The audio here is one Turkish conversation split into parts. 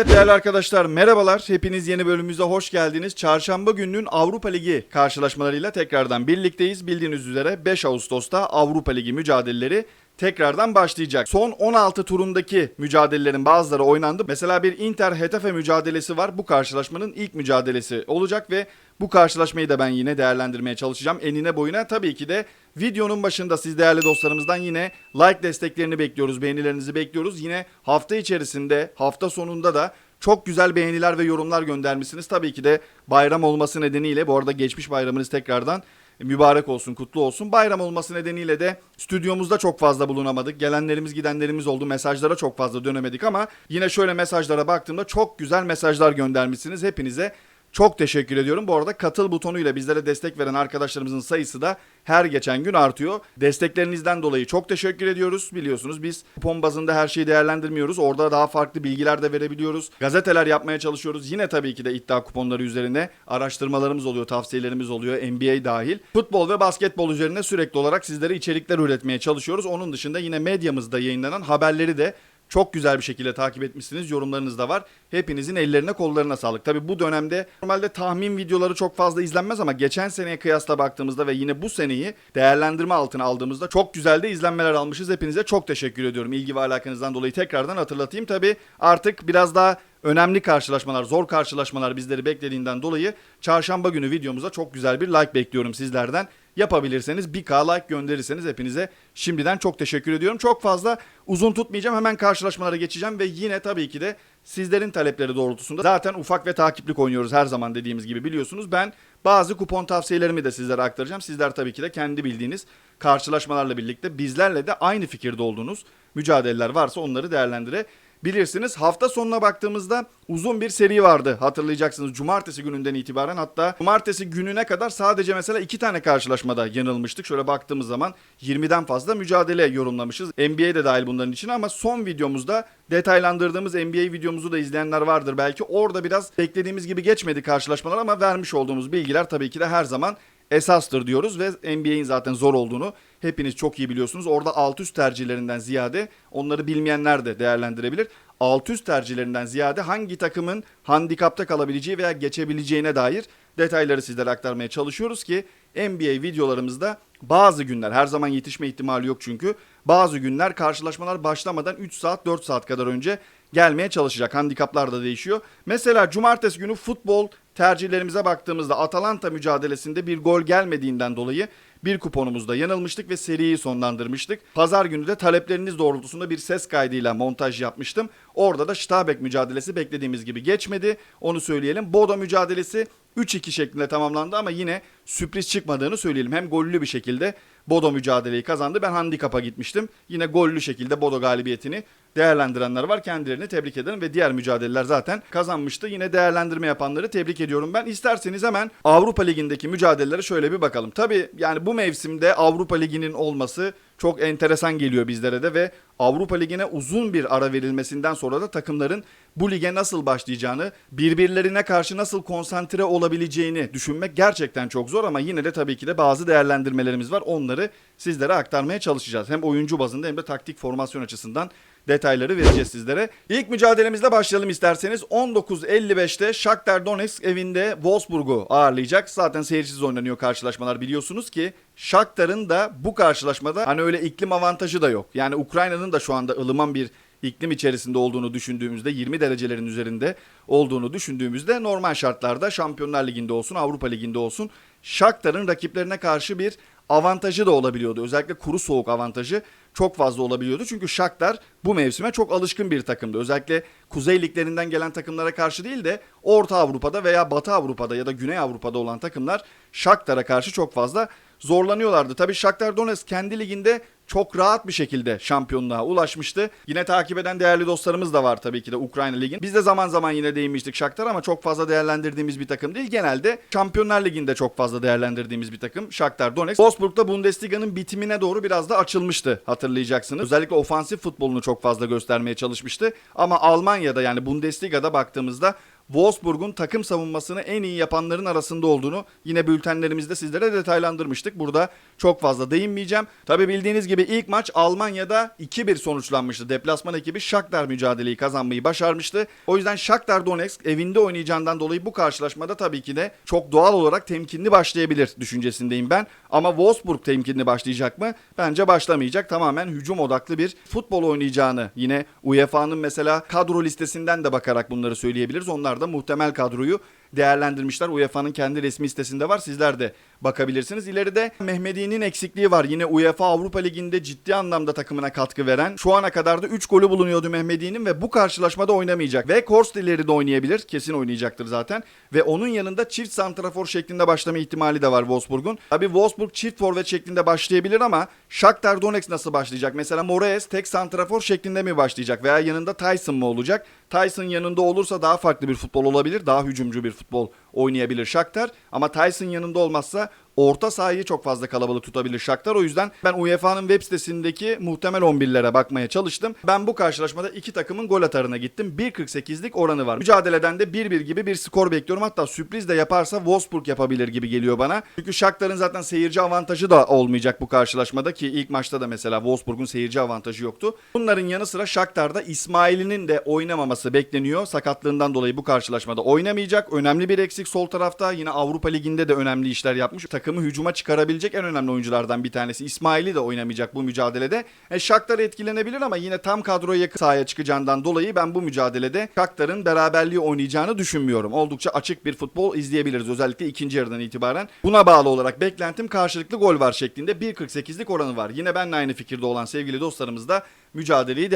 Evet değerli arkadaşlar merhabalar. Hepiniz yeni bölümümüze hoş geldiniz. Çarşamba gününün Avrupa Ligi karşılaşmalarıyla tekrardan birlikteyiz. Bildiğiniz üzere 5 Ağustos'ta Avrupa Ligi mücadeleleri tekrardan başlayacak. Son 16 turundaki mücadelelerin bazıları oynandı. Mesela bir Inter Hetafe mücadelesi var. Bu karşılaşmanın ilk mücadelesi olacak ve bu karşılaşmayı da ben yine değerlendirmeye çalışacağım. Enine boyuna tabii ki de videonun başında siz değerli dostlarımızdan yine like desteklerini bekliyoruz. Beğenilerinizi bekliyoruz. Yine hafta içerisinde, hafta sonunda da çok güzel beğeniler ve yorumlar göndermişsiniz. Tabii ki de bayram olması nedeniyle bu arada geçmiş bayramınız tekrardan mübarek olsun, kutlu olsun. Bayram olması nedeniyle de stüdyomuzda çok fazla bulunamadık. Gelenlerimiz gidenlerimiz oldu. Mesajlara çok fazla dönemedik ama yine şöyle mesajlara baktığımda çok güzel mesajlar göndermişsiniz. Hepinize çok teşekkür ediyorum. Bu arada katıl butonuyla bizlere destek veren arkadaşlarımızın sayısı da her geçen gün artıyor. Desteklerinizden dolayı çok teşekkür ediyoruz. Biliyorsunuz biz kupon bazında her şeyi değerlendirmiyoruz. Orada daha farklı bilgiler de verebiliyoruz. Gazeteler yapmaya çalışıyoruz. Yine tabii ki de iddia kuponları üzerine araştırmalarımız oluyor, tavsiyelerimiz oluyor. NBA dahil. Futbol ve basketbol üzerine sürekli olarak sizlere içerikler üretmeye çalışıyoruz. Onun dışında yine medyamızda yayınlanan haberleri de çok güzel bir şekilde takip etmişsiniz. Yorumlarınız da var. Hepinizin ellerine kollarına sağlık. Tabi bu dönemde normalde tahmin videoları çok fazla izlenmez ama geçen seneye kıyasla baktığımızda ve yine bu seneyi değerlendirme altına aldığımızda çok güzel de izlenmeler almışız. Hepinize çok teşekkür ediyorum. İlgi ve alakanızdan dolayı tekrardan hatırlatayım. Tabi artık biraz daha önemli karşılaşmalar, zor karşılaşmalar bizleri beklediğinden dolayı çarşamba günü videomuza çok güzel bir like bekliyorum sizlerden. Yapabilirseniz bir k like gönderirseniz hepinize şimdiden çok teşekkür ediyorum. Çok fazla uzun tutmayacağım. Hemen karşılaşmalara geçeceğim ve yine tabii ki de sizlerin talepleri doğrultusunda zaten ufak ve takiplik oynuyoruz her zaman dediğimiz gibi biliyorsunuz. Ben bazı kupon tavsiyelerimi de sizlere aktaracağım. Sizler tabii ki de kendi bildiğiniz karşılaşmalarla birlikte bizlerle de aynı fikirde olduğunuz mücadeleler varsa onları değerlendire bilirsiniz. Hafta sonuna baktığımızda uzun bir seri vardı hatırlayacaksınız. Cumartesi gününden itibaren hatta cumartesi gününe kadar sadece mesela iki tane karşılaşmada yanılmıştık. Şöyle baktığımız zaman 20'den fazla mücadele yorumlamışız. NBA de dahil bunların için ama son videomuzda detaylandırdığımız NBA videomuzu da izleyenler vardır. Belki orada biraz beklediğimiz gibi geçmedi karşılaşmalar ama vermiş olduğumuz bilgiler tabii ki de her zaman esastır diyoruz ve NBA'in zaten zor olduğunu hepiniz çok iyi biliyorsunuz. Orada alt üst tercihlerinden ziyade onları bilmeyenler de değerlendirebilir. Alt üst tercihlerinden ziyade hangi takımın handikapta kalabileceği veya geçebileceğine dair detayları sizlere aktarmaya çalışıyoruz ki NBA videolarımızda bazı günler her zaman yetişme ihtimali yok çünkü bazı günler karşılaşmalar başlamadan 3 saat 4 saat kadar önce gelmeye çalışacak. Handikaplar da değişiyor. Mesela cumartesi günü futbol tercihlerimize baktığımızda Atalanta mücadelesinde bir gol gelmediğinden dolayı bir kuponumuzda yanılmıştık ve seriyi sonlandırmıştık. Pazar günü de talepleriniz doğrultusunda bir ses kaydıyla montaj yapmıştım. Orada da Stabek mücadelesi beklediğimiz gibi geçmedi. Onu söyleyelim. Bodo mücadelesi 3-2 şeklinde tamamlandı ama yine sürpriz çıkmadığını söyleyelim. Hem gollü bir şekilde Bodo mücadeleyi kazandı. Ben handikapa gitmiştim. Yine gollü şekilde Bodo galibiyetini değerlendirenler var. Kendilerini tebrik ederim ve diğer mücadeleler zaten kazanmıştı. Yine değerlendirme yapanları tebrik ediyorum ben. İsterseniz hemen Avrupa Ligi'ndeki mücadelelere şöyle bir bakalım. Tabii yani bu mevsimde Avrupa Ligi'nin olması çok enteresan geliyor bizlere de ve Avrupa Ligi'ne uzun bir ara verilmesinden sonra da takımların bu lige nasıl başlayacağını, birbirlerine karşı nasıl konsantre olabileceğini düşünmek gerçekten çok zor ama yine de tabii ki de bazı değerlendirmelerimiz var. Onları sizlere aktarmaya çalışacağız. Hem oyuncu bazında hem de taktik formasyon açısından detayları vereceğiz sizlere. İlk mücadelemizle başlayalım isterseniz. 19.55'te Shakhtar Donetsk evinde Wolfsburg'u ağırlayacak. Zaten seyircisiz oynanıyor karşılaşmalar biliyorsunuz ki. Shakhtar'ın da bu karşılaşmada hani öyle iklim avantajı da yok. Yani Ukrayna'nın da şu anda ılıman bir iklim içerisinde olduğunu düşündüğümüzde 20 derecelerin üzerinde olduğunu düşündüğümüzde normal şartlarda Şampiyonlar Ligi'nde olsun Avrupa Ligi'nde olsun Shakhtar'ın rakiplerine karşı bir avantajı da olabiliyordu. Özellikle kuru soğuk avantajı çok fazla olabiliyordu. Çünkü Shakhtar bu mevsime çok alışkın bir takımdı. Özellikle kuzey liglerinden gelen takımlara karşı değil de Orta Avrupa'da veya Batı Avrupa'da ya da Güney Avrupa'da olan takımlar Shakhtar'a karşı çok fazla zorlanıyorlardı. Tabii Shakhtar Donetsk kendi liginde çok rahat bir şekilde şampiyonluğa ulaşmıştı. Yine takip eden değerli dostlarımız da var tabii ki de Ukrayna Ligi'nin. Biz de zaman zaman yine değinmiştik Shakhtar ama çok fazla değerlendirdiğimiz bir takım değil. Genelde Şampiyonlar Ligi'nde çok fazla değerlendirdiğimiz bir takım Shakhtar Donetsk. Wolfsburg'da Bundesliga'nın bitimine doğru biraz da açılmıştı hatırlayacaksınız. Özellikle ofansif futbolunu çok fazla göstermeye çalışmıştı. Ama Almanya'da yani Bundesliga'da baktığımızda Wolfsburg'un takım savunmasını en iyi yapanların arasında olduğunu yine bültenlerimizde sizlere detaylandırmıştık. Burada çok fazla değinmeyeceğim. Tabi bildiğiniz gibi ilk maç Almanya'da 2-1 sonuçlanmıştı. Deplasman ekibi Shakhtar mücadeleyi kazanmayı başarmıştı. O yüzden Shakhtar Donetsk evinde oynayacağından dolayı bu karşılaşmada tabii ki de çok doğal olarak temkinli başlayabilir düşüncesindeyim ben. Ama Wolfsburg temkinli başlayacak mı? Bence başlamayacak. Tamamen hücum odaklı bir futbol oynayacağını yine UEFA'nın mesela kadro listesinden de bakarak bunları söyleyebiliriz. Onlar da muhtemel kadroyu değerlendirmişler. UEFA'nın kendi resmi sitesinde var. Sizler de bakabilirsiniz. İleride Mehmedi'nin eksikliği var. Yine UEFA Avrupa Ligi'nde ciddi anlamda takımına katkı veren. Şu ana kadar da 3 golü bulunuyordu Mehmedi'nin ve bu karşılaşmada oynamayacak. Ve Korst ileri de oynayabilir. Kesin oynayacaktır zaten. Ve onun yanında çift santrafor şeklinde başlama ihtimali de var Wolfsburg'un. Tabi Wolfsburg çift forvet şeklinde başlayabilir ama Shakhtar Donetsk nasıl başlayacak? Mesela Moraes tek santrafor şeklinde mi başlayacak? Veya yanında Tyson mı olacak? Tyson yanında olursa daha farklı bir futbol olabilir. Daha hücumcu bir futbol oynayabilir Shakhtar. Ama Tyson yanında olmazsa orta sahayı çok fazla kalabalık tutabilir Shakhtar. O yüzden ben UEFA'nın web sitesindeki muhtemel 11'lere bakmaya çalıştım. Ben bu karşılaşmada iki takımın gol atarına gittim. 1.48'lik oranı var. Mücadeleden de 1-1 gibi bir skor bekliyorum. Hatta sürpriz de yaparsa Wolfsburg yapabilir gibi geliyor bana. Çünkü Shakhtar'ın zaten seyirci avantajı da olmayacak bu karşılaşmada ki ilk maçta da mesela Wolfsburg'un seyirci avantajı yoktu. Bunların yanı sıra Shakhtar'da İsmail'inin de oynamaması bekleniyor. Sakatlığından dolayı bu karşılaşmada oynamayacak. Önemli bir eksik sol tarafta. Yine Avrupa Ligi'nde de önemli işler yapmış. Takımı hücuma çıkarabilecek en önemli oyunculardan bir tanesi. İsmail'i de oynamayacak bu mücadelede. E, Shakhtar etkilenebilir ama yine tam kadroya yakın sahaya çıkacağından dolayı ben bu mücadelede Shakhtar'ın beraberliği oynayacağını düşünmüyorum. Oldukça açık bir futbol izleyebiliriz özellikle ikinci yarıdan itibaren. Buna bağlı olarak beklentim karşılıklı gol var şeklinde 1.48'lik oranı var. Yine benimle aynı fikirde olan sevgili dostlarımız da mücadeleyi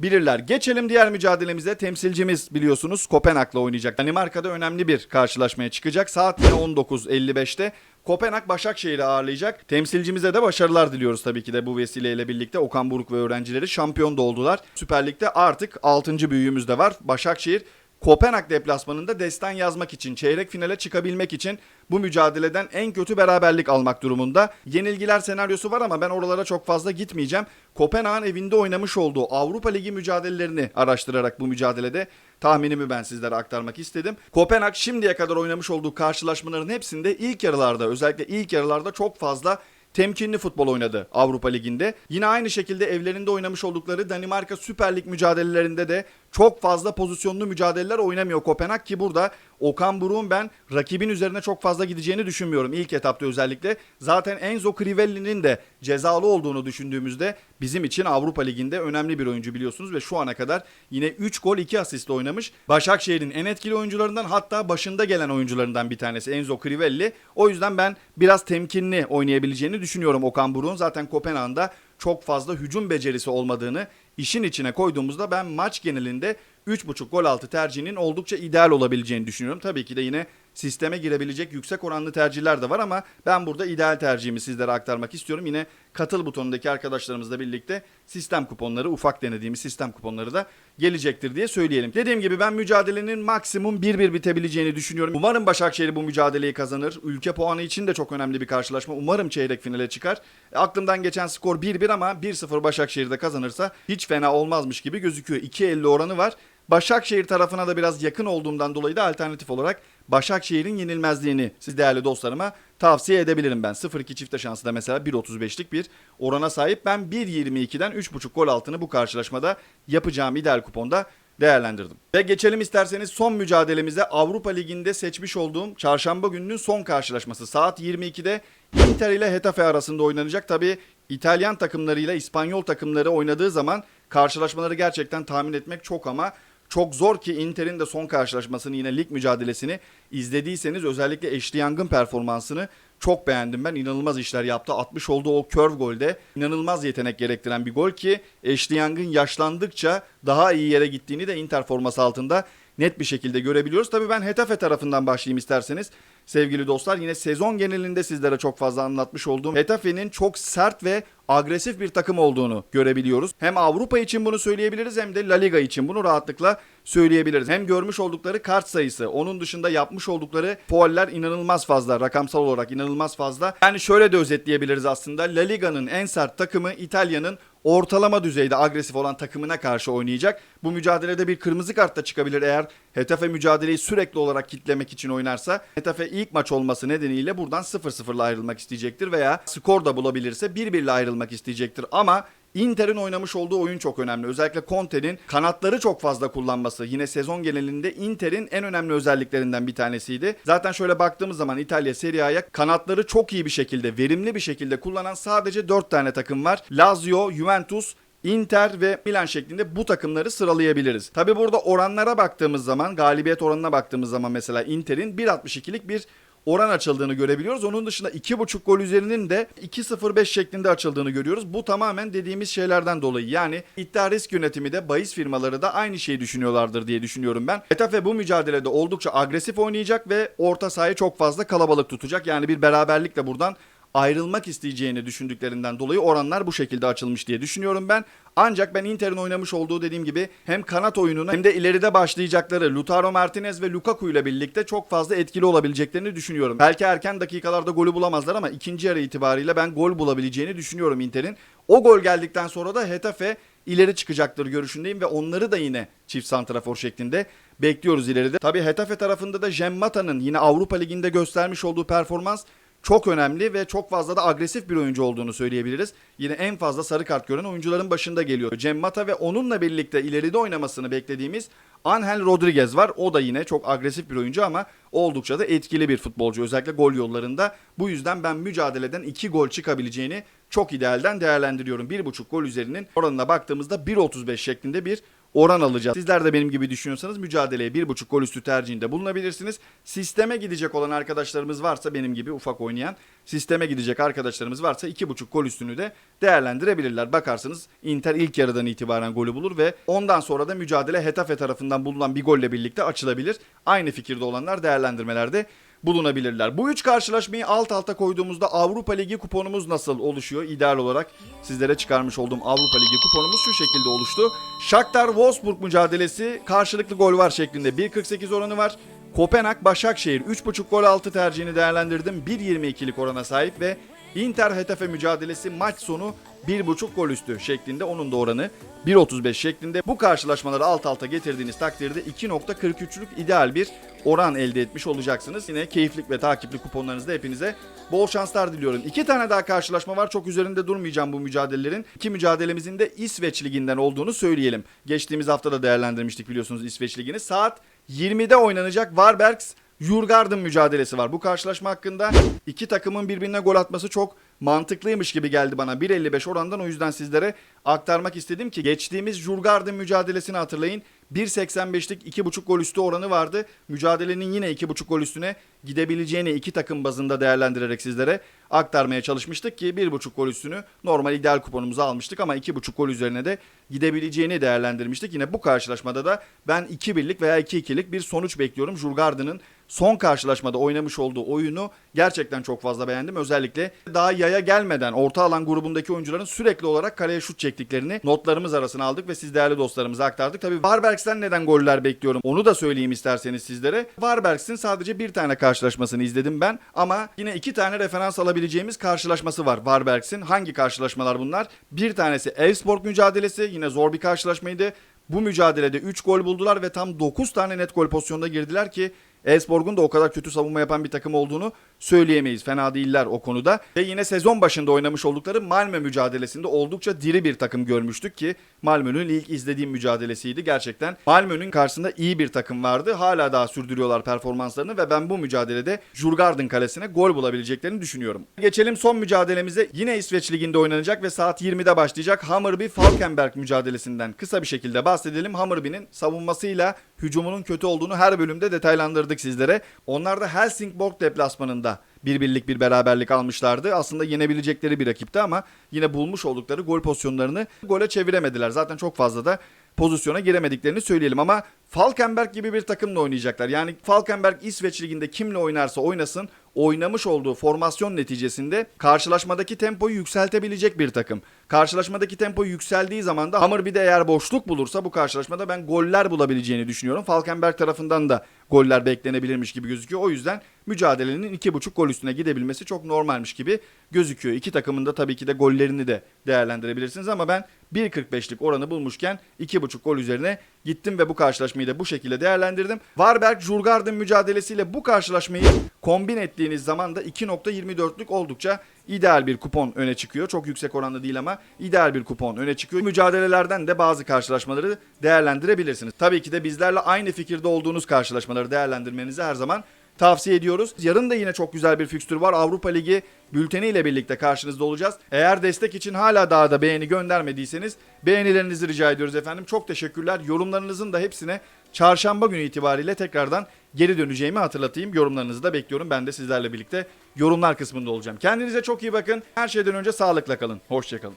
değerlendirebilirler. Geçelim diğer mücadelemize. Temsilcimiz biliyorsunuz Kopenhag'la oynayacak. Danimarka'da önemli bir karşılaşmaya çıkacak. Saat yine 19.55'te. Kopenhag Başakşehir'i ağırlayacak. Temsilcimize de başarılar diliyoruz tabii ki de bu vesileyle birlikte. Okan Buruk ve öğrencileri şampiyon da oldular. Süper Lig'de artık 6. büyüğümüz de var. Başakşehir Kopenhag deplasmanında destan yazmak için, çeyrek finale çıkabilmek için bu mücadeleden en kötü beraberlik almak durumunda. Yenilgiler senaryosu var ama ben oralara çok fazla gitmeyeceğim. Kopenhag'ın evinde oynamış olduğu Avrupa Ligi mücadelelerini araştırarak bu mücadelede tahminimi ben sizlere aktarmak istedim. Kopenhag şimdiye kadar oynamış olduğu karşılaşmaların hepsinde ilk yarılarda özellikle ilk yarılarda çok fazla temkinli futbol oynadı Avrupa Ligi'nde. Yine aynı şekilde evlerinde oynamış oldukları Danimarka Süper Lig mücadelelerinde de çok fazla pozisyonlu mücadeleler oynamıyor Kopenhag ki burada Okan Buruk'un ben rakibin üzerine çok fazla gideceğini düşünmüyorum ilk etapta özellikle. Zaten Enzo Crivelli'nin de cezalı olduğunu düşündüğümüzde bizim için Avrupa Ligi'nde önemli bir oyuncu biliyorsunuz ve şu ana kadar yine 3 gol 2 asist oynamış. Başakşehir'in en etkili oyuncularından hatta başında gelen oyuncularından bir tanesi Enzo Crivelli. O yüzden ben biraz temkinli oynayabileceğini düşünüyorum Okan Buruk'un. Zaten Kopenhag'da çok fazla hücum becerisi olmadığını işin içine koyduğumuzda ben maç genelinde 3.5 gol altı tercihinin oldukça ideal olabileceğini düşünüyorum. Tabii ki de yine sisteme girebilecek yüksek oranlı tercihler de var ama ben burada ideal tercihimi sizlere aktarmak istiyorum. Yine katıl butonundaki arkadaşlarımızla birlikte sistem kuponları, ufak denediğimiz sistem kuponları da gelecektir diye söyleyelim. Dediğim gibi ben mücadelenin maksimum 1-1 bitebileceğini düşünüyorum. Umarım Başakşehir bu mücadeleyi kazanır. Ülke puanı için de çok önemli bir karşılaşma. Umarım çeyrek finale çıkar. E, aklımdan geçen skor 1-1 ama 1-0 Başakşehir'de kazanırsa hiç fena olmazmış gibi gözüküyor. 2.50 oranı var. Başakşehir tarafına da biraz yakın olduğumdan dolayı da alternatif olarak Başakşehir'in yenilmezliğini siz değerli dostlarıma tavsiye edebilirim ben. 0-2 çifte şansı da mesela 1.35'lik bir orana sahip. Ben 1.22'den 3.5 gol altını bu karşılaşmada yapacağım ideal kuponda değerlendirdim. Ve geçelim isterseniz son mücadelemize Avrupa Ligi'nde seçmiş olduğum çarşamba gününün son karşılaşması. Saat 22'de Inter ile Hetafe arasında oynanacak. Tabi İtalyan takımlarıyla İspanyol takımları oynadığı zaman karşılaşmaları gerçekten tahmin etmek çok ama çok zor ki Inter'in de son karşılaşmasını yine lig mücadelesini izlediyseniz özellikle Ashley Young'ın performansını çok beğendim ben. İnanılmaz işler yaptı. 60 olduğu o curve golde inanılmaz yetenek gerektiren bir gol ki Ashley Young'ın yaşlandıkça daha iyi yere gittiğini de Inter forması altında net bir şekilde görebiliyoruz. Tabii ben Hetafe tarafından başlayayım isterseniz. Sevgili dostlar yine sezon genelinde sizlere çok fazla anlatmış olduğum Hetafe'nin çok sert ve agresif bir takım olduğunu görebiliyoruz. Hem Avrupa için bunu söyleyebiliriz hem de La Liga için bunu rahatlıkla söyleyebiliriz. Hem görmüş oldukları kart sayısı, onun dışında yapmış oldukları fauller inanılmaz fazla, rakamsal olarak inanılmaz fazla. Yani şöyle de özetleyebiliriz aslında. La Liga'nın en sert takımı İtalya'nın ortalama düzeyde agresif olan takımına karşı oynayacak. Bu mücadelede bir kırmızı kart da çıkabilir eğer Hetafe mücadeleyi sürekli olarak kitlemek için oynarsa. Hetafe ilk maç olması nedeniyle buradan 0-0'la ayrılmak isteyecektir veya skor da bulabilirse 1-1'le ayrılmak isteyecektir. Ama Inter'in oynamış olduğu oyun çok önemli. Özellikle Conte'nin kanatları çok fazla kullanması. Yine sezon genelinde Inter'in en önemli özelliklerinden bir tanesiydi. Zaten şöyle baktığımız zaman İtalya Serie A'ya kanatları çok iyi bir şekilde, verimli bir şekilde kullanan sadece 4 tane takım var. Lazio, Juventus, Inter ve Milan şeklinde bu takımları sıralayabiliriz. Tabi burada oranlara baktığımız zaman, galibiyet oranına baktığımız zaman mesela Inter'in 1.62'lik bir oran açıldığını görebiliyoruz. Onun dışında 2.5 gol üzerinin de 2.05 şeklinde açıldığını görüyoruz. Bu tamamen dediğimiz şeylerden dolayı. Yani iddia risk yönetimi de bahis firmaları da aynı şeyi düşünüyorlardır diye düşünüyorum ben. Getafe bu mücadelede oldukça agresif oynayacak ve orta sahayı çok fazla kalabalık tutacak. Yani bir beraberlikle buradan ayrılmak isteyeceğini düşündüklerinden dolayı oranlar bu şekilde açılmış diye düşünüyorum ben. Ancak ben Inter'in oynamış olduğu dediğim gibi hem kanat oyununu hem de ileride başlayacakları Lautaro Martinez ve Lukaku ile birlikte çok fazla etkili olabileceklerini düşünüyorum. Belki erken dakikalarda golü bulamazlar ama ikinci yarı itibariyle ben gol bulabileceğini düşünüyorum Inter'in. O gol geldikten sonra da Hetafe ileri çıkacaktır görüşündeyim ve onları da yine çift santrafor şeklinde bekliyoruz ileride. Tabii Hetafe tarafında da Jemmata'nın yine Avrupa Ligi'nde göstermiş olduğu performans çok önemli ve çok fazla da agresif bir oyuncu olduğunu söyleyebiliriz. Yine en fazla sarı kart gören oyuncuların başında geliyor. Cem Mata ve onunla birlikte ileride oynamasını beklediğimiz Angel Rodriguez var. O da yine çok agresif bir oyuncu ama oldukça da etkili bir futbolcu. Özellikle gol yollarında. Bu yüzden ben mücadeleden 2 gol çıkabileceğini çok idealden değerlendiriyorum. 1.5 gol üzerinin oranına baktığımızda 1.35 şeklinde bir oran alacağız. Sizler de benim gibi düşünüyorsanız mücadeleye 1.5 gol üstü tercihinde bulunabilirsiniz. Sisteme gidecek olan arkadaşlarımız varsa benim gibi ufak oynayan sisteme gidecek arkadaşlarımız varsa 2.5 gol üstünü de değerlendirebilirler. Bakarsınız Inter ilk yarıdan itibaren golü bulur ve ondan sonra da mücadele Hetafe tarafından bulunan bir golle birlikte açılabilir. Aynı fikirde olanlar değerlendirmelerde bulunabilirler. Bu üç karşılaşmayı alt alta koyduğumuzda Avrupa Ligi kuponumuz nasıl oluşuyor? İdeal olarak sizlere çıkarmış olduğum Avrupa Ligi kuponumuz şu şekilde oluştu. Shakhtar Wolfsburg mücadelesi karşılıklı gol var şeklinde 1.48 oranı var. Kopenhag Başakşehir 3.5 gol altı tercihini değerlendirdim. 1.22'lik orana sahip ve Inter Hetafe mücadelesi maç sonu 1.5 gol üstü şeklinde onun da oranı 1.35 şeklinde. Bu karşılaşmaları alt alta getirdiğiniz takdirde 2.43'lük ideal bir oran elde etmiş olacaksınız. Yine keyiflik ve takipli kuponlarınızda hepinize bol şanslar diliyorum. İki tane daha karşılaşma var. Çok üzerinde durmayacağım bu mücadelelerin. İki mücadelemizin de İsveç Ligi'nden olduğunu söyleyelim. Geçtiğimiz hafta da değerlendirmiştik biliyorsunuz İsveç Ligi'ni. Saat 20'de oynanacak Varbergs Jurgarden mücadelesi var. Bu karşılaşma hakkında iki takımın birbirine gol atması çok mantıklıymış gibi geldi bana. 1.55 orandan o yüzden sizlere aktarmak istedim ki geçtiğimiz Jurgarden mücadelesini hatırlayın. 1.85'lik 2.5 gol üstü oranı vardı. Mücadelenin yine 2.5 gol üstüne gidebileceğini iki takım bazında değerlendirerek sizlere aktarmaya çalışmıştık ki 1.5 gol üstünü normal ideal kuponumuza almıştık ama 2.5 gol üzerine de gidebileceğini değerlendirmiştik. Yine bu karşılaşmada da ben 2-1'lik veya 2-2'lik bir sonuç bekliyorum. Jurgarden'ın son karşılaşmada oynamış olduğu oyunu gerçekten çok fazla beğendim. Özellikle daha yaya gelmeden orta alan grubundaki oyuncuların sürekli olarak kaleye şut çektiklerini notlarımız arasına aldık ve siz değerli dostlarımıza aktardık. Tabii Varbergs'ten neden goller bekliyorum onu da söyleyeyim isterseniz sizlere. Varbergs'in sadece bir tane karşılaşmasını izledim ben ama yine iki tane referans alabileceğimiz karşılaşması var Varbergs'in. Hangi karşılaşmalar bunlar? Bir tanesi Elfsborg mücadelesi yine zor bir karşılaşmaydı. Bu mücadelede 3 gol buldular ve tam 9 tane net gol pozisyonunda girdiler ki Elfsborg'un da o kadar kötü savunma yapan bir takım olduğunu söyleyemeyiz. Fena değiller o konuda. Ve yine sezon başında oynamış oldukları Malmö mücadelesinde oldukça diri bir takım görmüştük ki Malmö'nün ilk izlediğim mücadelesiydi gerçekten. Malmö'nün karşısında iyi bir takım vardı. Hala daha sürdürüyorlar performanslarını ve ben bu mücadelede Jurgarden kalesine gol bulabileceklerini düşünüyorum. Geçelim son mücadelemize. Yine İsveç Ligi'nde oynanacak ve saat 20'de başlayacak Hammarby Falkenberg mücadelesinden kısa bir şekilde bahsedelim. Hammarby'nin savunmasıyla hücumunun kötü olduğunu her bölümde detaylandırdık sizlere. Onlar da Helsingborg deplasmanında bir birlik bir beraberlik almışlardı. Aslında yenebilecekleri bir rakipti ama yine bulmuş oldukları gol pozisyonlarını gole çeviremediler. Zaten çok fazla da pozisyona giremediklerini söyleyelim ama Falkenberg gibi bir takımla oynayacaklar. Yani Falkenberg İsveç liginde kimle oynarsa oynasın oynamış olduğu formasyon neticesinde karşılaşmadaki tempoyu yükseltebilecek bir takım. Karşılaşmadaki tempo yükseldiği zaman da Hammarby'de eğer boşluk bulursa bu karşılaşmada ben goller bulabileceğini düşünüyorum. Falkenberg tarafından da goller beklenebilirmiş gibi gözüküyor. O yüzden mücadelenin 2.5 gol üstüne gidebilmesi çok normalmiş gibi gözüküyor. İki takımın da tabii ki de gollerini de değerlendirebilirsiniz ama ben 1.45'lik oranı bulmuşken 2.5 gol üzerine gittim ve bu karşılaşmayı da bu şekilde değerlendirdim. Varberg Jurgarden mücadelesiyle bu karşılaşmayı kombin ettiğiniz zaman da 2.24'lük oldukça ideal bir kupon öne çıkıyor. Çok yüksek oranda değil ama ideal bir kupon öne çıkıyor. Mücadelelerden de bazı karşılaşmaları değerlendirebilirsiniz. Tabii ki de bizlerle aynı fikirde olduğunuz karşılaşmaları değerlendirmenizi her zaman tavsiye ediyoruz. Yarın da yine çok güzel bir fikstür var. Avrupa Ligi bülteni ile birlikte karşınızda olacağız. Eğer destek için hala daha da beğeni göndermediyseniz beğenilerinizi rica ediyoruz efendim. Çok teşekkürler. Yorumlarınızın da hepsine çarşamba günü itibariyle tekrardan geri döneceğimi hatırlatayım. Yorumlarınızı da bekliyorum. Ben de sizlerle birlikte yorumlar kısmında olacağım. Kendinize çok iyi bakın. Her şeyden önce sağlıkla kalın. Hoşçakalın.